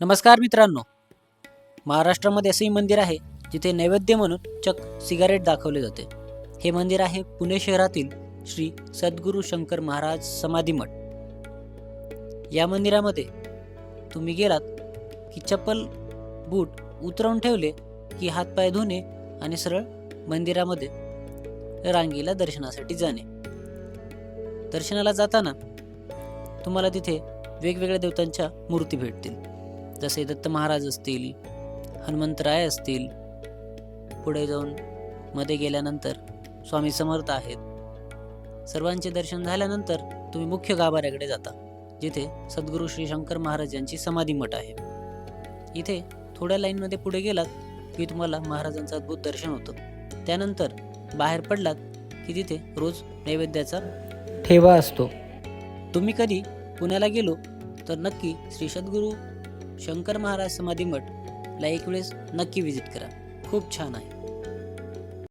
नमस्कार मित्रांनो. महाराष्ट्रामध्ये असंही मंदिर आहे जिथे नैवेद्य म्हणून चक सिगारेट दाखवले जाते. हे मंदिर आहे पुणे शहरातील श्री सद्गुरू शंकर महाराज समाधी मठ. या मंदिरामध्ये तुम्ही गेलात की चप्पल बूट उतरवून ठेवले की हातपाय धुणे आणि सरळ मंदिरामध्ये रांगेला दर्शनासाठी जाणे. दर्शनाला जाताना तुम्हाला तिथे वेगवेगळ्या देवतांच्या मूर्ती भेटतील. जसे दत्त महाराज असतील हनुमंतराय असतील पुढे जाऊन मध्ये गेल्यानंतर स्वामी समर्थ आहेत. सर्वांचे दर्शन झाल्यानंतर तुम्ही मुख्य गाभाऱ्याकडे जाता जिथे सद्गुरू श्री शंकर महाराज यांची समाधी मठ आहे. इथे थोड्या लाईनमध्ये पुढे गेलात की तुम्हाला महाराजांचं अद्भुत दर्शन होतं. त्यानंतर बाहेर पडलात की तिथे रोज नैवेद्याचा ठेवा असतो. तुम्ही कधी पुण्याला गेलो तर नक्की श्री सद्गुरू शंकर महाराज समाधी मठ ला एक वेळेस नक्की विजिट करा. खूप छान आहे.